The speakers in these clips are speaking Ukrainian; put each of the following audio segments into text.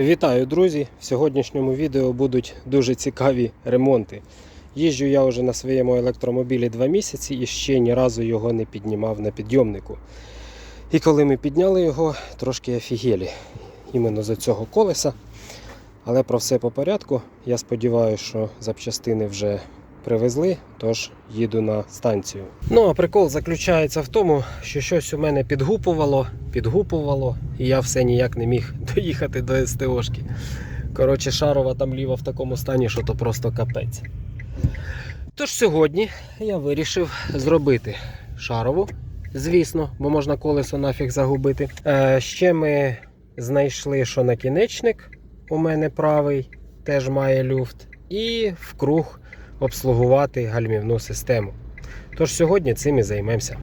Вітаю, друзі! В сьогоднішньому відео будуть дуже цікаві ремонти. Їжджу я вже на своєму електромобілі два місяці і ще ні разу його не піднімав на підйомнику. І коли ми підняли його, трошки офігелі іменно за цього колеса. Але про все по порядку. Я сподіваюся, що запчастини вже привезли, тож їду на станцію. Ну а прикол заключається в тому, що щось у мене підгупувало, підгупувало, і я все ніяк не міг доїхати до СТОшки. Коротше, шарова там ліва в такому стані, що то просто капець. Тож сьогодні я вирішив зробити шарову, звісно, бо можна колесо нафіг загубити. Е, ще ми знайшли, що накінечник у мене правий теж має люфт, і вкруг обслугувати гальмівну систему. Тож сьогодні цим і займемося.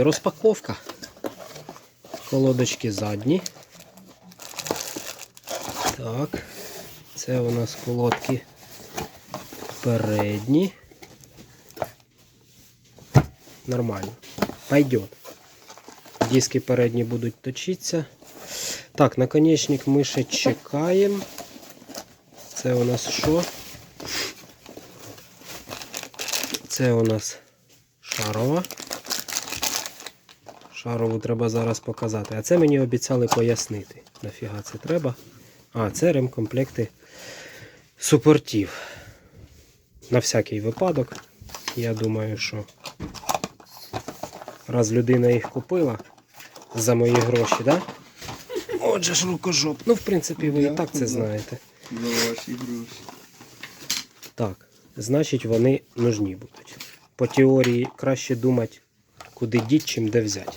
Розпаковка. Колодочки задні. Так. Це у нас колодки передні. Нормально. Пойдет. Диски передні будуть точитися. Так, наконечник ще чекаємо. Це у нас що? Це у нас шарова. Шарову треба зараз показати. А це мені обіцяли пояснити. Нафіга це треба? А, це ремкомплекти супортів. На всякий випадок. Я думаю, що раз людина їх купила за мої гроші, да? Отже ж рукожоп. Ну, в принципі, ви і так це знаєте. За ваші гроші. Так, значить вони нужні будуть. По теорії краще думати, куди діть, чим де взяти.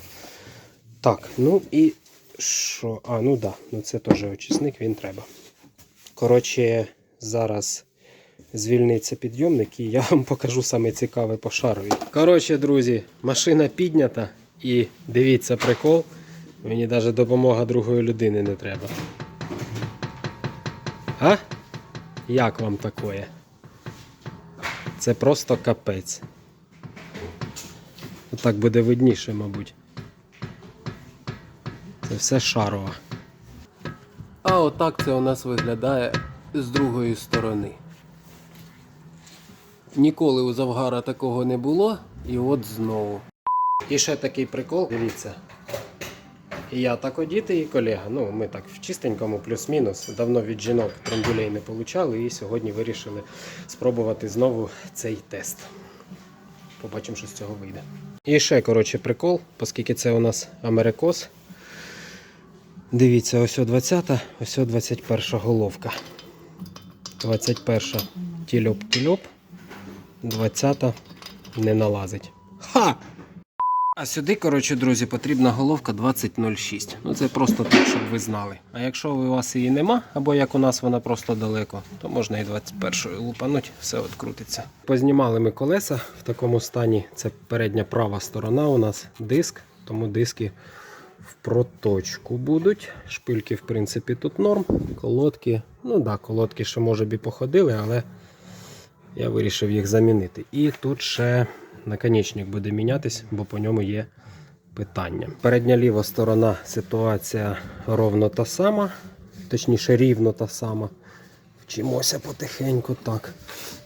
Так, ну і що? А, ну да, ну це теж очисник, він треба. Коротше, зараз звільниться підйомник і я вам покажу саме цікаве по шарові. Коротше, друзі, машина піднята і дивіться прикол. Мені навіть допомога другої людини не треба. А? Як вам такое? Це просто капець. Отак буде видніше, мабуть. Це все шарова. А отак це у нас виглядає з другої сторони. Ніколи у Завгара такого не було, і от знову. І ще такий прикол, дивіться. І я так одіти, і колега. Ну, ми так в чистенькому, плюс-мінус. Давно від жінок тромбулей не получали, і сьогодні вирішили спробувати знову цей тест. Побачимо, що з цього вийде. І ще, коротше, прикол, оскільки це у нас Америкос. Дивіться, ось о 20, ось о 21 головка. 21 тільоп-тільоп, 20 не налазить. Ха! А сюди, коротше, друзі, потрібна головка 2006. Ну це просто так, щоб ви знали. А якщо у вас її нема, або як у нас вона просто далеко, то можна і 21-ю лупануть, все от крутиться. Познімали ми колеса в такому стані. Це передня права сторона у нас диск, тому диски в проточку будуть. Шпильки, в принципі, тут норм. Колодки, ну да, колодки ще може б і походили, але я вирішив їх замінити. І тут ще наконечник буде мінятись, бо по ньому є питання. Передня ліва сторона ситуація ровно та сама, точніше рівно та сама. Вчимося потихеньку так.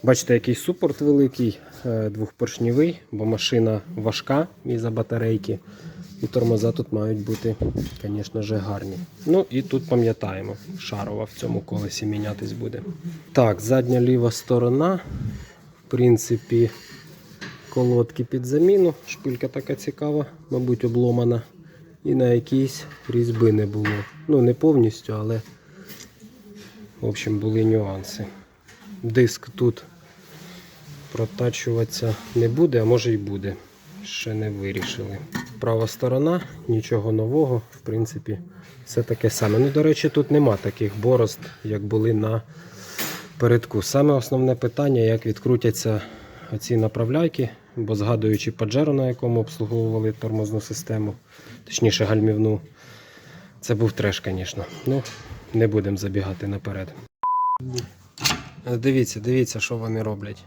Бачите, який супорт великий, е, двохпоршневий, бо машина важка із-за батарейки. І тормоза тут мають бути, звісно ж, гарні. Ну і тут пам'ятаємо, шарова в цьому колесі мінятись буде. Так, задня ліва сторона. В принципі, колодки під заміну. Шпилька така цікава, мабуть, обломана. І на якійсь різьби не було. Ну, не повністю, але в общем, були нюанси. Диск тут протачуватися не буде, а може й буде. Ще не вирішили. Права сторона, нічого нового, в принципі, все таке саме. Ну, до речі, тут нема таких борозд, як були на передку. Саме основне питання, як відкрутяться оці направляйки, бо згадуючи Pajero, на якому обслуговували тормозну систему, точніше гальмівну, це був треш, звісно. Ну, не будемо забігати наперед. Дивіться, дивіться, що вони роблять.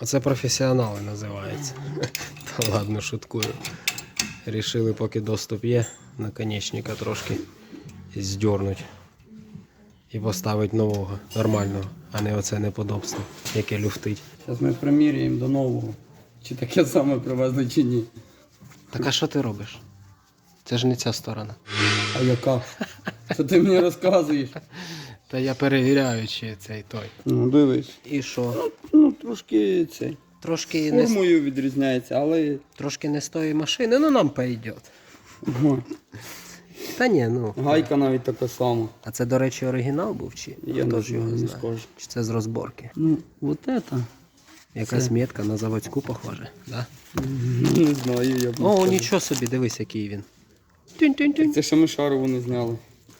Оце професіонали називаються. Та ладно, шуткую. Рішили, поки доступ є, наконечника трошки здернуть. і поставити нового, нормального, а не оце неподобство, яке люфтить. Зараз ми приміряємо до нового. Чи таке саме привезли, чи ні. Так а що ти робиш? Це ж не ця сторона. А яка? Що ти мені розказуєш? Та я перевіряю, чи цей той. Ну, дивись. І що? Ну, трошки цей. Трошки не, Формою відрізняється, але. трошки не з тої машини, ну нам пойде. Ага. Та ні, ну. Гайка навіть така сама. А це, до речі, оригінал був чи? Я Хто не ж його не знає? скажу. Чи це з розборки? Ну, от це. Якась Це- метка на заводську похоже, да? Не знаю, я б не О, сказав. нічого собі, дивись, який він. Тюнь-тюнь-тюнь. Це ще ми шарову не зняли.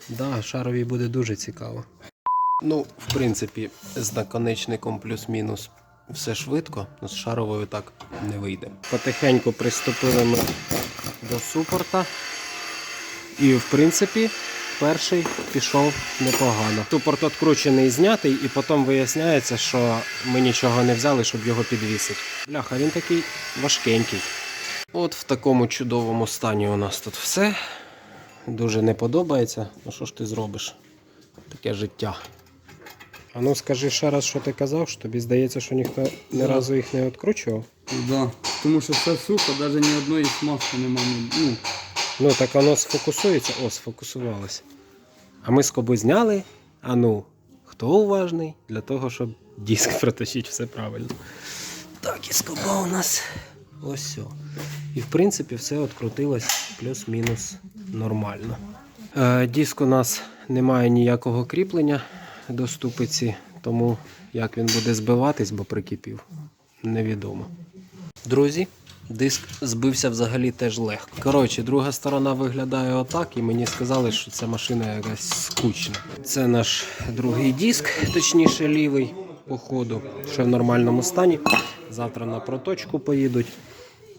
Да, шарові буде дуже цікаво. Ну, в принципі, з наконечником плюс-мінус все швидко, але з шаровою так не вийде. Потихеньку приступили ми до супорта. І, в принципі, перший пішов непогано. Супорт відкручений, знятий, і потім виясняється, що ми нічого не взяли, щоб його підвісити. Бляха, він такий важкенький. От в такому чудовому стані у нас тут все дуже не подобається. Ну що ж ти зробиш? Таке життя. А ну скажи ще раз, що ти казав, що тобі здається, що ніхто ні Да. разу їх не відкручував. Да. Тому що все сухо, навіть ні одної смазки немає. Ну, Ну так воно сфокусується. О, сфокусувалося. А ми скобу зняли. А ну, хто уважний для того, щоб диск проточити все правильно. Так, і скоба у нас ось все. І в принципі все відкрутилось плюс-мінус нормально. Е, диск у нас не має ніякого кріплення до ступиці, тому як він буде збиватись, бо прикипів, невідомо. Друзі, диск збився взагалі теж легко. Коротше, друга сторона виглядає отак, і мені сказали, що ця машина якась скучна. Це наш другий диск, точніше лівий, по ходу, ще в нормальному стані. Завтра на проточку поїдуть.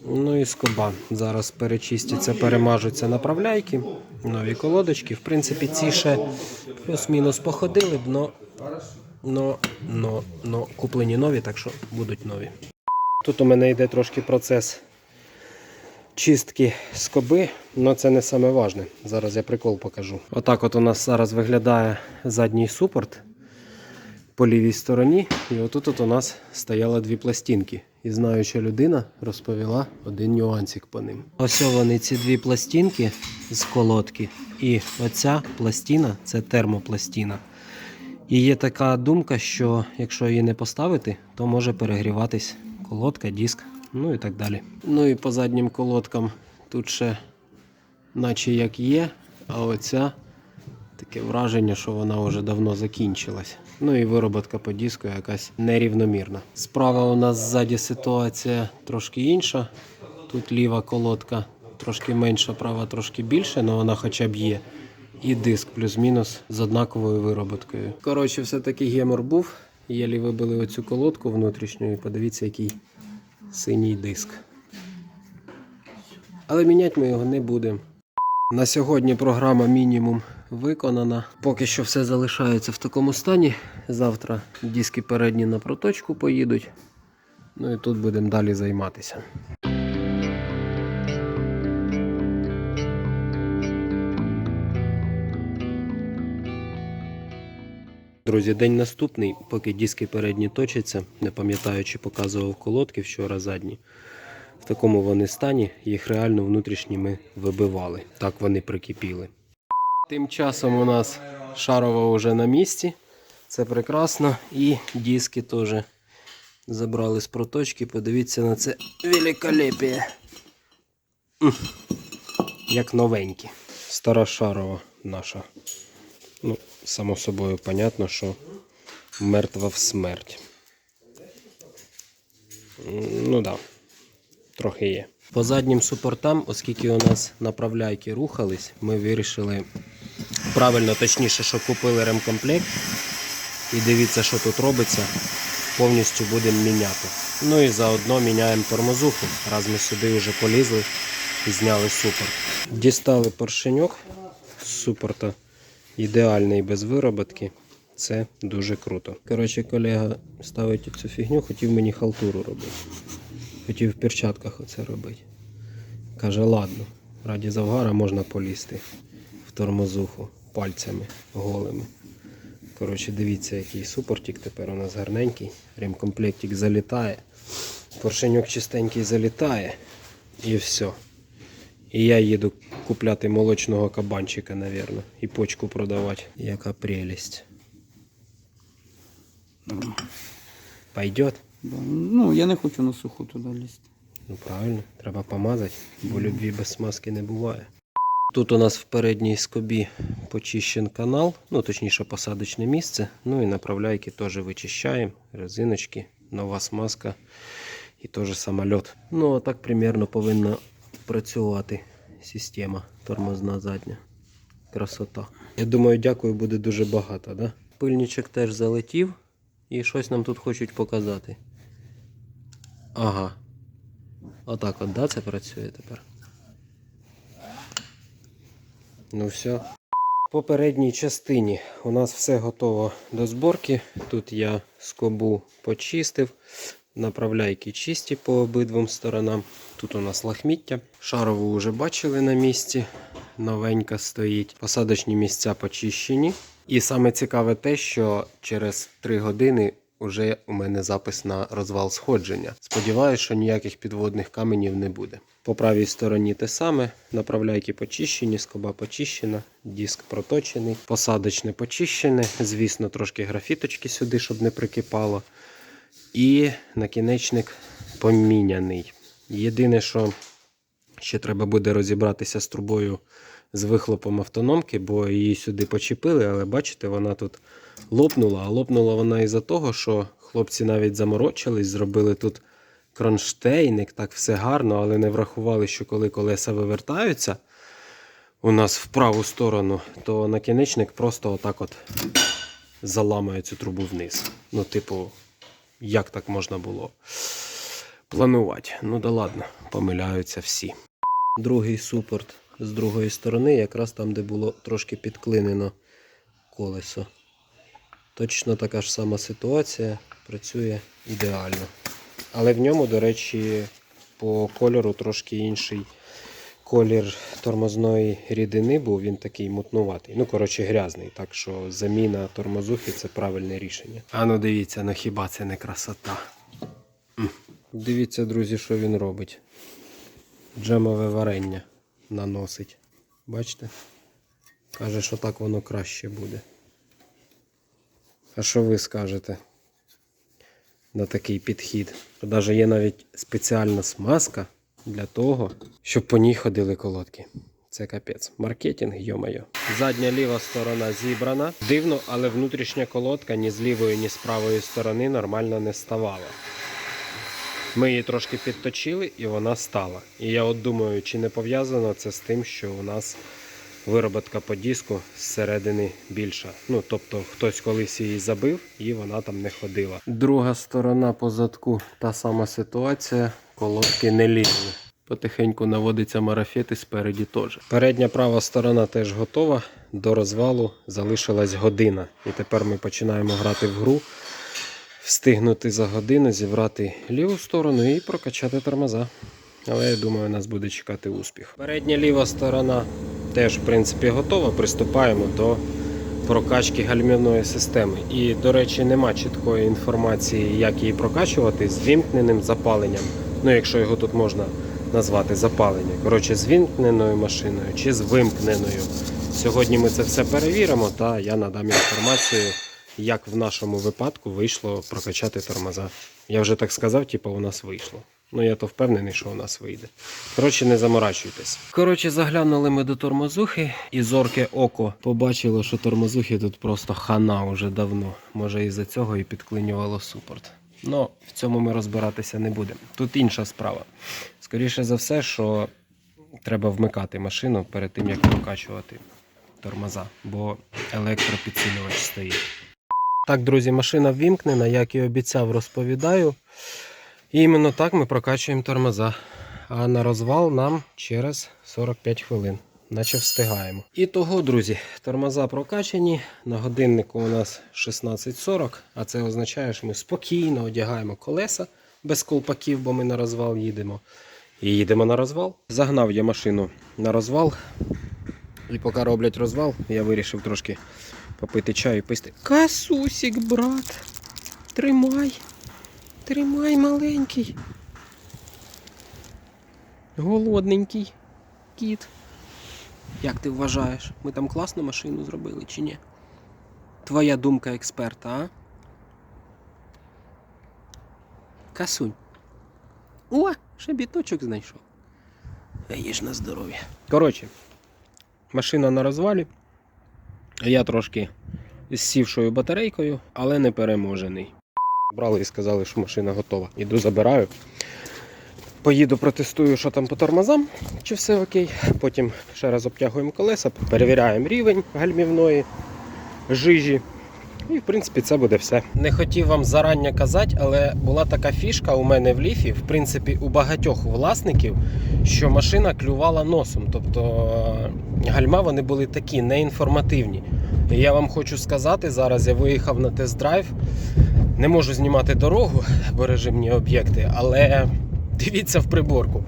Ну і скоба. Зараз перечистяться, перемажуться направляйки, нові колодочки. В принципі, ці ще плюс-мінус походили б, но, но, но, но куплені нові, так що будуть нові. Тут у мене йде трошки процес чистки скоби, але це не саме важне. Зараз я прикол покажу. Отак от у нас зараз виглядає задній супорт по лівій стороні. І отут от у нас стояло дві пластинки. І знаюча людина розповіла один нюансик по ним. Ось вони ці дві пластинки з колодки. І оця пластина це термопластина. І є така думка, що якщо її не поставити, то може перегріватись колодка, диск, ну і так далі. Ну і по заднім колодкам тут ще наче як є, а оця таке враження, що вона вже давно закінчилась. Ну і вироботка по диску якась нерівномірна. Справа у нас ззаді ситуація трошки інша. Тут ліва колодка трошки менша, права трошки більше, але вона хоча б є. І диск плюс-мінус з однаковою вироботкою. Коротше, все-таки гемор був. Єлі вибили оцю колодку внутрішню і подивіться, який синій диск. Але міняти ми його не будемо. На сьогодні програма мінімум виконана. Поки що все залишається в такому стані. Завтра диски передні на проточку поїдуть. Ну і тут будемо далі займатися. Друзі, день наступний, поки диски передні точаться, не пам'ятаю, чи показував колодки вчора задні. В такому вони стані, їх реально внутрішні ми вибивали. Так вони прикипіли. Тим часом у нас шарова вже на місці. Це прекрасно. І диски теж забрали з проточки. Подивіться на це великолепіє. Як новенькі. Стара шарова наша. Ну, само собою, понятно, що мертва в смерть. Ну. Да. Трохи є. По заднім супортам, оскільки у нас направляйки рухались, ми вирішили правильно, точніше, що купили ремкомплект. І дивіться, що тут робиться. Повністю будемо міняти. Ну і заодно міняємо тормозуху, раз ми сюди вже полізли і зняли супорт. Дістали поршеньок з супорта. Ідеальний без вироботки. Це дуже круто. Коротше, колега ставить цю фігню, хотів мені халтуру робити. Хотів в перчатках оце робити. Каже, ладно, раді завгара можна полізти в тормозуху пальцями голими. Коротше, дивіться, який супортик тепер у нас гарненький. Ремкомплектик залітає. Поршеньок чистенький залітає. І все. І я їду купляти молочного кабанчика, напевно, і почку продавати. Яка прелість. Пойдет? Да. Ну, я не хочу на суху туди лізти. Ну правильно, треба помазати, бо любві без смазки не буває. Тут у нас в передній скобі почищен канал, ну точніше посадочне місце. Ну і направляйки теж вичищаємо, резиночки, нова смазка і теж самольот. Ну а так примерно повинна працювати система тормозна задня. Красота. Я думаю, дякую буде дуже багато, да? Пильничок теж залетів і щось нам тут хочуть показати. Ага, Отак от, да, це працює тепер. Ну все. По передній частині у нас все готово до зборки. Тут я скобу почистив. Направляйки чисті по обидвом сторонам. Тут у нас лахміття. Шарову вже бачили на місці. Новенька стоїть. Посадочні місця почищені. І саме цікаве те, що через 3 години Уже у мене запис на розвал сходження. Сподіваюсь, що ніяких підводних каменів не буде. По правій стороні те саме, направляйки почищені, скоба почищена, диск проточений, посадочне почищене, звісно, трошки графіточки сюди, щоб не прикипало. І накінечник поміняний. Єдине, що ще треба буде розібратися з трубою з вихлопом автономки, бо її сюди почепили, але бачите, вона тут лопнула. А лопнула вона із-за того, що хлопці навіть заморочились, зробили тут кронштейник, так все гарно, але не врахували, що коли колеса вивертаються у нас в праву сторону, то накінечник просто отак от заламує цю трубу вниз. Ну, типу, як так можна було планувати? Ну да ладно, помиляються всі. Другий супорт з другої сторони, якраз там, де було трошки підклинено колесо. Точно така ж сама ситуація, працює ідеально. Але в ньому, до речі, по кольору трошки інший колір тормозної рідини був, він такий мутнуватий. Ну, коротше, грязний. Так що заміна тормозухи це правильне рішення. А ну дивіться, ну хіба це не красота? Дивіться, друзі, що він робить. Джемове варення наносить. Бачите? Каже, що так воно краще буде. А що ви скажете на такий підхід? Навіть є навіть спеціальна смазка для того, щоб по ній ходили колодки. Це капець. Маркетинг, йо-моє. Задня ліва сторона зібрана. Дивно, але внутрішня колодка ні з лівої, ні з правої сторони нормально не ставала. Ми її трошки підточили і вона стала. І я от думаю, чи не пов'язано це з тим, що у нас вироботка по диску зсередини більша. Ну, тобто хтось колись її забив і вона там не ходила. Друга сторона по задку та сама ситуація, колодки не лізли. Потихеньку наводиться марафет і спереді теж. Передня права сторона теж готова. До розвалу залишилась година. І тепер ми починаємо грати в гру. Встигнути за годину зібрати ліву сторону і прокачати тормоза. Але я думаю, нас буде чекати успіх. Передня ліва сторона теж, в принципі, готова. Приступаємо до прокачки гальмівної системи. І, до речі, нема чіткої інформації, як її прокачувати з вімкненим запаленням. Ну, якщо його тут можна назвати запалення. Коротше, з вімкненою машиною чи з вимкненою. Сьогодні ми це все перевіримо, та я надам інформацію, як в нашому випадку вийшло прокачати тормоза. Я вже так сказав, типу, у нас вийшло. Ну, я то впевнений, що у нас вийде. Коротше, не заморачуйтесь. Коротше, заглянули ми до тормозухи, і зорке око побачило, що тормозухи тут просто хана уже давно. Може, із-за цього і підклинювало супорт. Ну, в цьому ми розбиратися не будемо. Тут інша справа. Скоріше за все, що треба вмикати машину перед тим, як прокачувати тормоза, бо електропідсилювач стоїть. Так, друзі, машина ввімкнена, як і обіцяв, розповідаю. І іменно так ми прокачуємо тормоза. А на розвал нам через 45 хвилин. Наче встигаємо. І того, друзі, тормоза прокачані. На годиннику у нас 16.40, а це означає, що ми спокійно одягаємо колеса без колпаків, бо ми на розвал їдемо. І їдемо на розвал. Загнав я машину на розвал. І поки роблять розвал, я вирішив трошки попити чаю і писти. Касусік, брат. Тримай. Тримай, маленький. Голодненький кіт. Як ти вважаєш, ми там класну машину зробили чи ні? Твоя думка експерта, а? Касунь. О, ще біточок знайшов. Їж на здоров'я. Коротше, машина на розвалі. Я трошки з сівшою батарейкою, але не переможений. Брали і сказали, що машина готова. Іду забираю. Поїду, протестую, що там по тормозам, чи все окей. Потім ще раз обтягуємо колеса, перевіряємо рівень гальмівної жижі. І в принципі це буде все. Не хотів вам зарання казати, але була така фішка у мене в ліфі, в принципі, у багатьох власників, що машина клювала носом. Тобто е, гальма вони були такі неінформативні. І я вам хочу сказати, зараз я виїхав на тест-драйв. Не можу знімати дорогу, бо режимні об'єкти, але дивіться в приборку.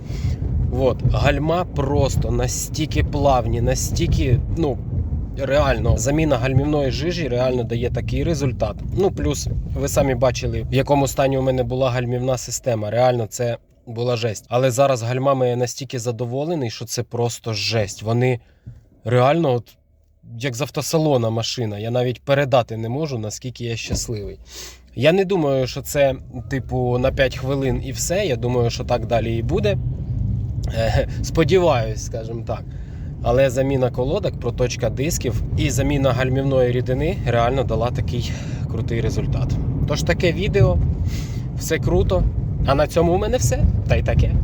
От, гальма просто настільки плавні, настільки, ну, реально, заміна гальмівної жижі реально дає такий результат. Ну, плюс, ви самі бачили, в якому стані у мене була гальмівна система. Реально, це була жесть. Але зараз гальмами я настільки задоволений, що це просто жесть. Вони реально, от, як з автосалона машина. Я навіть передати не можу, наскільки я щасливий. Я не думаю, що це, типу, на 5 хвилин і все. Я думаю, що так далі і буде. Сподіваюсь, скажімо так. Але заміна колодок, проточка дисків і заміна гальмівної рідини реально дала такий крутий результат. Тож таке відео, все круто. А на цьому у мене все. Та й таке.